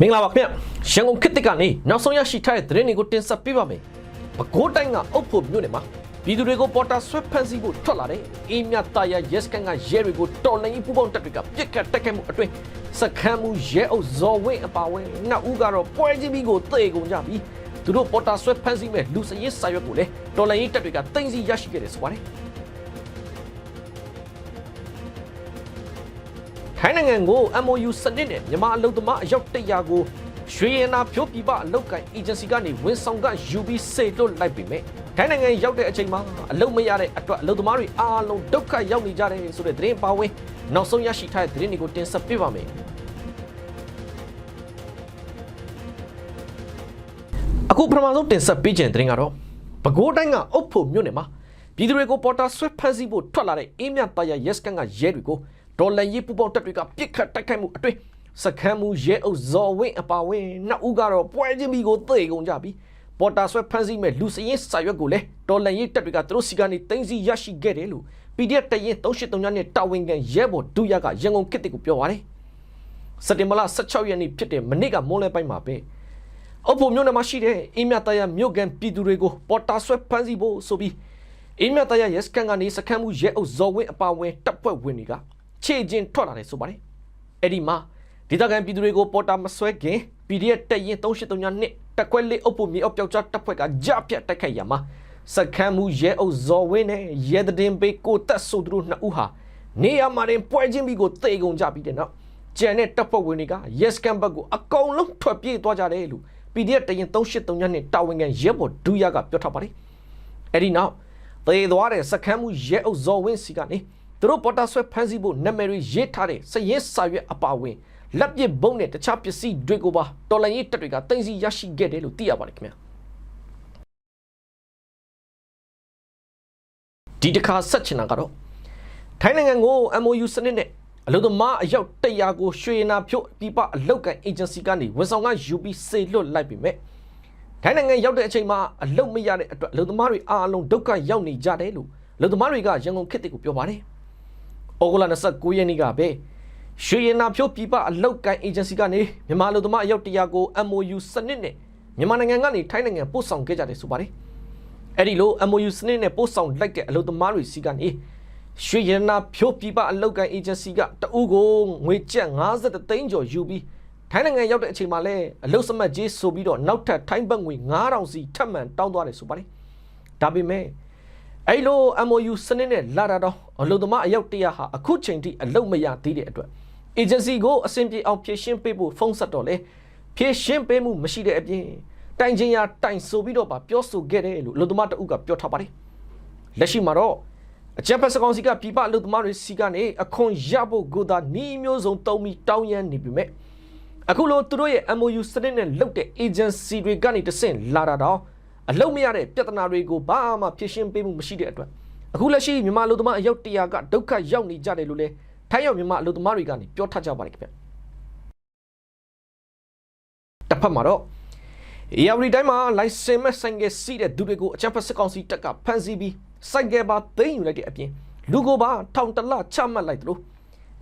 မင်္ဂလာပါခင်ဗျရန်ကုန်ခေတ်တစ်ကနေနောက်ဆုံးရရှိထားတဲ့သတင်းတွေကိုတင်ဆက်ပေးပါမယ်ပဲခူးတိုင်းကအုပ်ဖို့မြို့နယ်မှာပြည်သူတွေကိုပေါ်တာဆွဲဖမ်းဆီးဖို့ထွက်လာတဲ့အေးမြတ်တာယာရဲစကန်ကရဲတွေကိုတော်လှန်ရေးပူးပေါင်းတပ်တွေကပြစ်ခတ်တိုက်ခိုက်မှုအတွင်းစခန်းမှုရဲအုပ်ဇော်ဝင်းအပါအဝင်နှစ်ဦးကတော့ပွဲချင်းပြီးကိုတေကုန်ကြပြီးသူတို့ပေါ်တာဆွဲဖမ်းဆီးမဲ့လူစရေးစာရွက်ကိုလည်းတော်လှန်ရေးတပ်တွေကတင်စီရရှိခဲ့တယ်ဆိုပါတယ် ထိုင်းနိုင်ငံကို MOU စနစ်နဲ့မြန်မာအလုပ်သမားအယောက်100ကိုရွှေရင်နာဖြိုးပြပအလုပ်ကိုင် agency ကနေဝန်ဆောင်ကယူပြီးစေလွတ်လိုက်ပြီမဲ့ထိုင်းနိုင်ငံရောက်တဲ့အချိန်မှာအလုပ်မရတဲ့အတွက်အလုပ်သမားတွေအားလုံးဒုက္ခရောက်နေကြတယ်ဆိုတဲ့သတင်းပါဝင်နောက်ဆုံးရရှိထားတဲ့သတင်းတွေကိုတင်ဆက်ပေးပါမယ်အခုပထမဆုံးတင်ဆက်ပေးခြင်းသတင်းကတော့ပဲခူးတိုင်းကအုပ်ဖို့မြို့နယ်မှာပြည်သူတွေကိုပေါ်တာဆွဲဖမ်းဆီးဖို့ထွက်လာတဲ့အေးမြတ်သားရရက်စကန်ကရဲတွေကို ဒေါ်လာရေးပူပေါင်းတပ်တွေကပြစ်ခတ်တိုက်ခိုက်မှုအတွင်းစခန်းမှုရဲအုပ်ဇော်ဝင်းအပါအဝင်နှစ်ဦးကတော့ပွဲချင်းပြီးကိုသေကုန်ကြပြီးပေါ်တာဆွဲဖမ်းဆီးမဲ့လူစရင်စာရွက်ကိုလည်းဒေါ်လာရေးတပ်တွေကသူတို့စီကနေတင်စီရရှိခဲ့တယ်လို့ PDF တရင်383ညနဲ့တာဝန်ခံရဲဘော်ဒုရကရန်ကုန်ခေတ်တစ်ကိုပြောပါတယ်စက်တင်ဘာလ16ရက်နေ့ဖြစ်တဲ့မနေ့ကမွန်းလယ်ပိုင်းမှာပဲအုပ်ဖို့မြို့နယ်မှာရှိတဲ့အင်းမြတရမြို့ကန်ပြည်သူတွေကိုပေါ်တာဆွဲဖမ်းဆီးဖို့ဆိုပြီးအင်းမြတရရဲစကန်ကနေစခန်းမှုရဲအုပ်ဇော်ဝင်းအပါအဝင်တပ်ဖွဲ့ဝင်တွေက ခြေချင်းထွက်လာတယ်ဆိုပါတယ်အဲ့ဒီမှာဒေသခံပြည်သူတွေကိုပေါ်တာမဆွဲခင် PDF တက်ရင်383ညနှစ်တက်ခွဲလေးအုပ်ဖို့မြေအောက်ပြောက်ကြားတပ်ဖွဲ့ကကြပြတ်တိုက်ခိုက်ရမှာစခန်းမှုရဲအုပ်ဇော်ဝင်းနဲ့ရဲတည်င်းပေးကိုတက်ဆိုသူတို့နှစ်ဦးဟာနေရာမှာတင်ပွဲချင်းပြီးကိုတေကုန်ကြပြီးတဲ့နောက်ကျန်တဲ့တပ်ဖွဲ့ဝင်တွေက yes camp ဘက်ကိုအကုန်လုံးထွက်ပြေးသွားကြတယ်လို့ PDF တရင်383ညနဲ့တာဝန်ခံရဲဘော်ဒူရကပြောထားပါတယ်။အဲ့ဒီနောက်သေသွားတဲ့စခန်းမှုရဲအုပ်ဇော်ဝင်းစီကနေ သူတို့ပေါ်တာဆွဲဖမ်းဆီးဖို့နာမည်တွေရေးထားတဲ့စရင်စာရွက်အပါအဝင်လက်ပစ်ဘုံနဲ့တခြားပစ္စည်းတွေကိုပါတော်လိုင်းရေးတပ်တွေကတင်စီရရှိခဲ့တယ်လို့သိရပါတယ်ခင်ဗျာ။ဒီတစ်ခါဆက်ချင်တာကတော့ထိုင်းနိုင်ငံကို MOU စနစ်နဲ့အလုပ်သမားအယောက်100ကိုရွှေနာဖြို့ပြပအလုပ်ကန် agency ကနေဝန်ဆောင်ကယူပြီးစေလွတ်လိုက်ပြီမဲ့ထိုင်းနိုင်ငံရောက်တဲ့အချိန်မှာအလုပ်မရတဲ့အတွက်အလုပ်သမားတွေအားလုံးဒုက္ခရောက်နေကြတယ်လို့အလုပ်သမားတွေကရန်ကုန်ခေတ်တစ်ကိုပြောပါတယ်။ ဩဂုတ်လ29ရက်နေ့ကပဲရွှေနာဖြို့ပြပအလုပ်ကန် agency ကနေမြန်မာအလုပ်သမားအယောက်100ကို MOU စနစ်နဲ့မြန်မာနိုင်ငံကနေထိုင်းနိုင်ငံပို့ဆောင်ခဲ့ကြတယ်ဆိုပါတယ်။အဲ့ဒီလို MOU စနစ်နဲ့ပို့ဆောင်လိုက်တဲ့အလုပ်သမားတွေစီကနေရွှေရနာဖြိုးပြပအလောက်ကန် agency ကတအူးကိုငွေကျပ်50သိန်းကျော်ယူပြီးထိုင်းနိုင်ငံရောက်တဲ့အချိန်မှာလဲအလုတ်စမတ်ကြီးဆိုပြီးတော့နောက်ထပ်ထိုင်းဘတ်ငွေ9000စီထပ်မံတောင်းသွားတယ်ဆိုပါတယ်ဒါပေမဲ့ အဲ့လို MOU စနစ်နဲ့လာတာတော့အလုတ်သမားအယောက်100ဟာအခုချိန်ထိအလုတ်မရသေးတဲ့အတွက် agency ကိုအဆင်ပြေအောင်ဖြည့်ရှင်းပေးဖို့ဖုန်းဆက်တော့လဲဖြည့်ရှင်းပေးမှုမရှိတဲ့အပြင်တိုင်ချင်းရတိုင်ဆိုပြီးတော့ပါပြောဆိုခဲ့တယ်လို့အလုတ်သမားတအုပ်ကပြောထားပါတယ်လက်ရှိမှာတော့အကြံဖက်စကောင်စီကပြပအလုပ်သမားတွေစီကနေအခွန်ရဖို့ကိုသာနှီးမျိုးစုံတုံးပြီးတောင်းရမ်းနေပြီမဲ့အခုလိုသူတို့ရဲ့ MOU စနစ်နဲ့လုပ်တဲ့ agency တွေကနေတဆင့်လာတာတော့ အလုပ်မရတဲ့ပြဿနာတွေကိုဘာမှဖြေရှင်းပေးမှုမရှိတဲ့အတွက်အခုလက်ရှိမြန်မာအလုပ်သမားအယောက်100ကဒုက္ခရောက်နေကြတယ်လို့လည်းထိုင်းရောက်မြန်မာအလုပ်သမားတွေကနေပြောထားကြပါတယ်ခင်ဗျတစ်ဖက်မှာတော့ ARD တိုင်းမှာ license မဲ့ဆိုင်ကစီးတဲ့သူတွေကိုအကြံဖက်စကောင်စီတက်ကဖမ်းဆီးပြီးစိုက်ကယ်ပါသိမ်းယူလိုက်တဲ့အပြင်လူကိုပါထောင်တလချမှတ်လိုက်သလို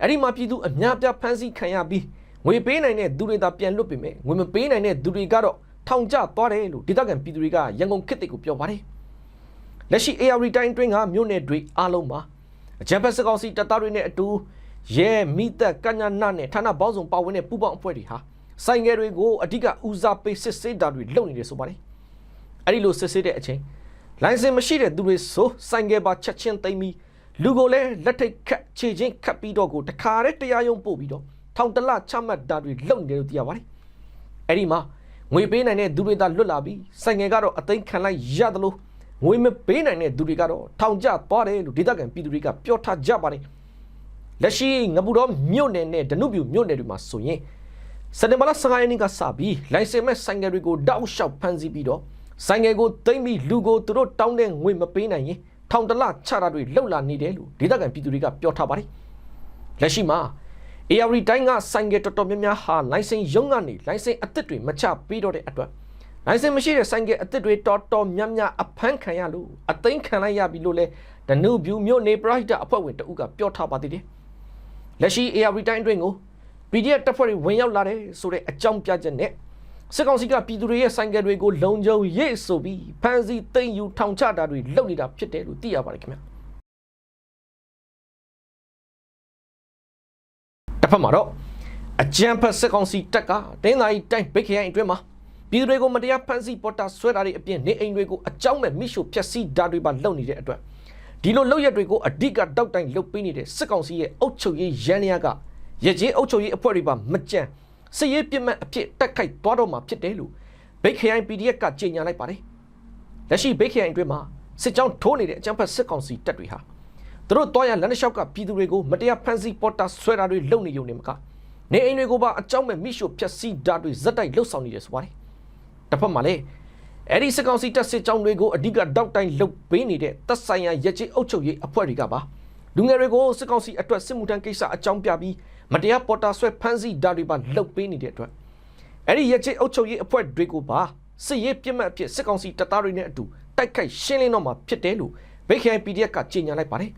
အဲ့ဒီမှာပြည်သူအများပြဖမ်းဆီးခံရပြီးငွေပေးနိုင်တဲ့သူတွေသာပြန်လွတ်ပေမဲ့ငွေမပေးနိုင်တဲ့သူတွေကတော့ ထောင်ကျသွားတယ်လို့ဒေသခံပြည်သူတွေကရန်ကုန်ခေတ်တွေကိုပြောပါတယ်လက်ရှိ AR တိုင်းတွင်းကမြို့နယ်တွေအားလုံးမှာအကြံဖက်စကောင်စီတပ်သားတွေနဲ့အတူရဲမိသက်ကညာနာနဲ့ဌာနပေါင်းစုံပါဝင်တဲ့ပူးပေါင်းအဖွဲ့တွေဟာဆိုင်ငယ်တွေကိုအဓိကဦးစားပေးစစ်ဆေးတာတွေလုပ်နေတယ်ဆိုပါတယ်အဲ့ဒီလိုစစ်ဆေးတဲ့အချိန်လိုင်စင်မရှိတဲ့သူတွေဆိုဆိုင်ကယ်ပါချက်ချင်းသိမ်းပြီးလူကိုလည်းလက်ထိတ်ခတ်ခြေချင်းခတ်ပြီးတော့ကိုတခါတည်းတရားရုံးပို့ပြီးတော့ထောင်တလချမှတ်တာတွေလုပ်နေတယ်လို့သိရပါတယ်။အဲ့ဒီမှာ ငွေပေးနိုင်တဲ့သူတွေသာလွတ်လာပြီးဆိုင်ငယ်ကတော့အသိမ်းခံလိုက်ရတယ်လို့ငွေမပေးနိုင်တဲ့သူတွေကတော့ထောင်ကျသွားတယ်လို့ဒေသခံပြည်သူတွေကပြောထားကြပါတယ်။လက်ရှိငပူတော်မြို့နယ်နဲ့ဒနုပြူမြို့နယ်တွေမှာဆိုရင်စက်တင်ဘာလ15ရက်နေ့ကစပြီးလိုင်စင်မဲ့ဆိုင်ငယ်တွေကိုတောက်လျှောက်ဖမ်းဆီးပြီးတော့ဆိုင်ငယ်ကိုသိမ့်ပြီးလူကိုသူတို့တောင်းတဲ့ငွေမပေးနိုင်ရင်ထောင်တလချတာတွေလှုပ်လာနေတယ်လို့ဒေသခံပြည်သူတွေကပြောထားပါတယ်လက်ရှိမှာ AR တိုင်းကဆိုင်ငယ်တော်တော်များများဟာလိုင်စင်ရုံးကနေလိုင်စင်အသစ်တွေမချပေးတော့တဲ့အတွက်လိုင်စင်မရှိတဲ့ဆိုင်ငယ်အသစ်တွေတော်တော်များများအဖမ်းခံရလို့အသိမ်းခံလိုက်ရပြီလို့လဲဒနုဗျူမြို့နေပရိုက်တာအဖွဲ့ဝင်တဦးကပြောထားပါသေးတယ်လက်ရှိ AR တိုင်းအတွင်းကို PDF တပ်ဖွဲ့တွေဝင်ရောက်လာတယ်ဆိုတဲ့အကြောင်းပြချက်နဲ့စစ်ကောင်စီကပြည်သူတွေရဲ့ဆိုင်ကယ်တွေကိုလုံခြုံရေးဆိုပြီးဖမ်းဆီးသိမ်းယူထောင်ချတာတွေလုပ်နေတာဖြစ်တယ်လို့သိရပါတယ်ခင်ဗျာ တစ်ဖက်မှာတော့အကြံဖက်စစ်ကောင်စီတပ်ကတင်းသာရီတိုင်းဗိတ်ခရိုင်အတွင်းမှာပြည်သူတွေကိုမတရားဖမ်းဆီးပေါ်တာဆွဲတာတွေအပြင်နေအိမ်တွေကိုအကြောင်းမဲ့မိရှုဖျက်ဆီးတာတွေပါလုပ်နေတဲ့အတွက်ဒီလိုလုပ်ရက်တွေကိုအဓိကတောက်တိုင်လုပ်ပေးနေတဲ့စစ်ကောင်စီရဲ့အုပ်ချုပ်ရေးရန်ရာကရကြီးအုပ်ချုပ်ရေးအဖွဲ့တွေပါမကြံစစ်ရေးပြစ်မှတ်အဖြစ်တက်ခိုက်သွားတော့မှာဖြစ်တယ်လို့ဗိတ်ခရိုင် PDF ကကြေညာလိုက်ပါတယ်လက်ရှိဗိတ်ခရိုင်အတွင်းမှာစစ်ကြောင်းထိုးနေတဲ့အကြံဖက်စစ်ကောင်စီတပ်တွေဟာ သူတို့တွားရလမ်းတစ်လျှောက်ကပြည်သူတွေကိုမတရားဖမ်းဆီးပေါ်တာဆွဲတာတွေလုပ်နေုံနဲ့မကနေအိမ်တွေကိုပါအကြောင်းမဲ့မိရှုဖျက်ဆီးတာတွေဇက်တိုက်လှုပ်ဆောင်နေတယ်ဆိုပါတယ်တစ်ဖက်မှာလည်းအဲ့ဒီစစ်ကောင်စီတပ်စစ်ကြောင်းတွေကိုအဓိကတောက်တိုင်လှုပ်ပေးနေတဲ့တပ်ဆိုင်ရာရကြီးအုပ်ချုပ်ရေးအဖွဲ့တွေကပါလူငယ်တွေကိုစစ်ကောင်စီအတွက်စစ်မှုထမ်းကိစ္စအကြောင်းပြပြီးမတရားပေါ်တာဆွဲဖမ်းဆီးတာတွေပါလှုပ်ပေးနေတဲ့အတွက်အဲ့ဒီရကြီးအုပ်ချုပ်ရေးအဖွဲ့တွေကိုပါစစ်ရေးပြစ်မှတ်အဖြစ်စစ်ကောင်စီတပ်သားတွေနဲ့အတူတိုက်ခိုက်ရှင်းလင်းတော့မှာဖြစ်တယ်လို့ဗိတ်ခိုင် PDF ကကြေညာလိုက်ပါတယ်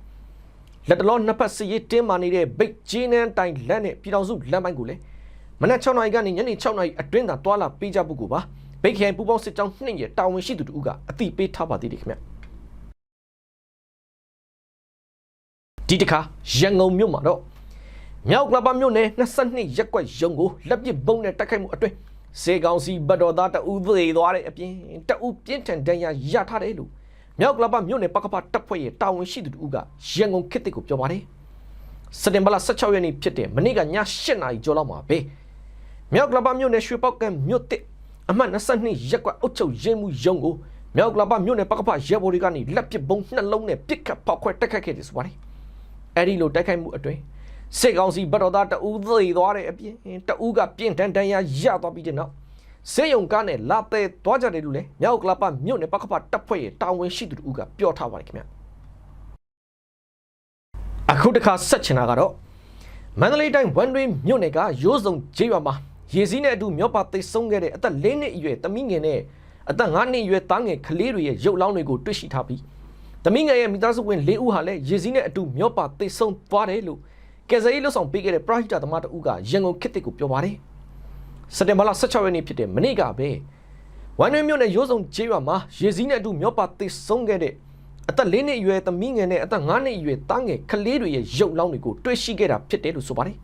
လက်တလောနှစ်ဖက်စစ်ရေးတင်းမာနေတဲ့ဗိတ်ဂျင်းနန်းတိုင်လက်နဲ့ပြည်တော်စုလမ်းပိုင်းကိုလည်းမနက်6နာရီကနေညနေ6နာရီအတွင်းသာတွာလာပေးကြဖို့ကိုပါဗိတ်ခိုင်ပူပေါင်းစစ်ကြောင်းနှင့်ရတာဝန်ရှိသူတို့ကအတိပေးထားပါသေးတယ်ခင်ဗျဒီတခါရန်ကုန်မြို့မှာတော့မြောက်ကလပမြို့နယ်22ရက်ကွက်ရုံကိုလက်ပစ်ဘုံနဲ့တိုက်ခိုက်မှုအတွင်းစေကောင်စီဘတ်တော်သားတအူးသေးသွားတဲ့အပြင်တအူးပြင်းထန်ဒဏ်ရာရထားတယ်လို့ မြောက်ကလပမြို့နယ်ပကပတပ်ဖွဲ့ရဲ့တာဝန်ရှိသူတို့ကရန်ကုန်ခေတ်တစ်ကိုပြောပါတယ်စက်တင်ဘာလ16ရက်နေ့ဖြစ်တဲ့မနေ့ကည8နာရီကျော်လောက်မှာပဲမြောက်ကလပမြို့နယ်ရွှေပောက်ကံမြို့တစ်အမှတ်22ရက်ကွက်အုပ်ချုပ်ရေးမှုရုံကိုမြောက်ကလပမြို့နယ်ပကပရဲဘော်တွေကနေလက်ပစ်ဘုံနှလုံးနဲ့ပစ်ခတ်ဖောက်ခွဲတိုက်ခိုက်ခဲ့တယ်ဆိုပါတယ်အဲ့ဒီလိုတိုက်ခိုက်မှုအတွင်းစစ်ကောင်စီဘတ်တော်သားတအူးသေးသွားတဲ့အပြင်တအူးကပြင်းထန်တန်ရာရသွားပြီးတဲ့နောက် စေယုံကားနဲ့လာတဲ့သွားကြတယ်လို့လည်းမြောက်ကလပမြို့နယ်ပကပတပ်ဖွဲ့ရဲ့တာဝန်ရှိသူတို့ကပြောထားပါတယ်ခင်ဗျအခုတစ်ခါဆက်ချင်တာကတော့မန္တလေးတိုင်းဝန်တွင်းမြို့နယ်ကရိုးစုံကျေးရွာမှာရေစည်းနဲ့အတူမြောက်ပါသိဆုံးခဲ့တဲ့အသက်၄နှစ်အရွယ်သမီးငယ်နဲ့အသက်၅နှစ်အရွယ်သားငယ်ကလေးတွေရဲ့ရုပ်လောင်းတွေကိုတွေ့ရှိထားပြီးသမီးငယ်ရဲ့မိသားစုဝင်၄ဦးဟာလည်းရေစည်းနဲ့အတူမြောက်ပါသိဆုံးသွားတယ်လို့ကယ်ဆယ်ရေးလှုပ်ဆောင်ပေးခဲ့တဲ့ပရိုဟိတသမားတဦးကရန်ကုန်ခေတ်တစ်ကိုပြောပါတယ် စက်တင်ဘာလ16ရက်နေ့ဖြစ်တဲ့မနေ့ကပဲဝန်တွင်းမြို့နယ်ရိုးစုံကျေးရွာမှာရေစည်းနဲ့အတူမြောက်ပါသိဆုံးခဲ့တဲ့အသက်၄နှစ်အရွယ်သမီးငယ်နဲ့အသက်၅နှစ်အရွယ်သားငယ်ကလေးတွေရဲ့ရုပ်လောင်းတွေကိုတွေ့ရှိခဲ့တာဖြစ်တယ်လို့ဆိုပါတယ်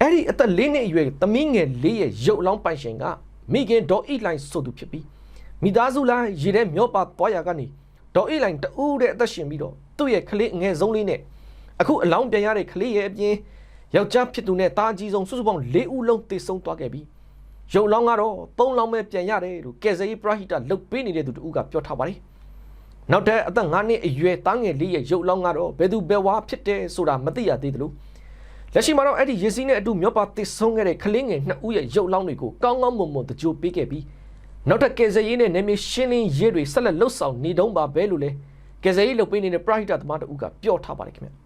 အဲ့ဒီအသက်၄နှစ်အရွယ်သမီးငယ်လေးရဲ့ရုပ်လောင်းပိုင်ရှင်ကမိခင်ဒေါ်အိလိုင်းဆိုသူဖြစ်ပြီးမိသားစုလားရေထဲမျောပါသွားရကနေဒေါ်အိလိုင်းတူးတဲ့အသက်ရှင်ပြီးတော့သူ့ရဲ့ကလေးငယ်ဆုံးလေးနဲ့အခုအလောင်းပြန်ရတဲ့ကလေးရဲ့အပြင် ယောက်ျားဖြစ်သူနဲ့တာအကြီးဆုံးစုစုပေါင်း၄ဦးလုံးတည်ဆုံသွားခဲ့ပြီးရုပ်လောင်းကတော့၃လောင်းပဲပြန်ရတယ်လို့ကယ်ဆယ်ရေးပရဟိတလုတ်ပေးနေတဲ့သူတူကပြောထားပါတယ်နောက်တဲ့အသက်9နှစ်အရွယ်သားငယ်လေးရဲ့ရုပ်လောင်းကတော့ဘယ်သူဘယ်ဝါဖြစ်တယ်ဆိုတာမသိရသေးသလိုလက်ရှိမှာတော့အဲ့ဒီရေစီးနဲ့အတူမြော့ပါတည်ဆုံးခဲ့တဲ့ကလေးငယ်နှစ်ဦးရဲ့ရုပ်လောင်းတွေကိုကောင်းကောင်းမွန်မွန်တကြိုပေးခဲ့ပြီးနောက်ထပ်ကယ်ဆယ်ရေးနဲ့နေမရှင်းလင်းရေးတွေဆက်လက်လှုပ်ဆောင်နေတုံးပါပဲလို့လဲကယ်ဆယ်ရေးလုပ်ပေးနေတဲ့ပရဟိတသမားတူကပြောထားပါတယ်ခင်ဗျ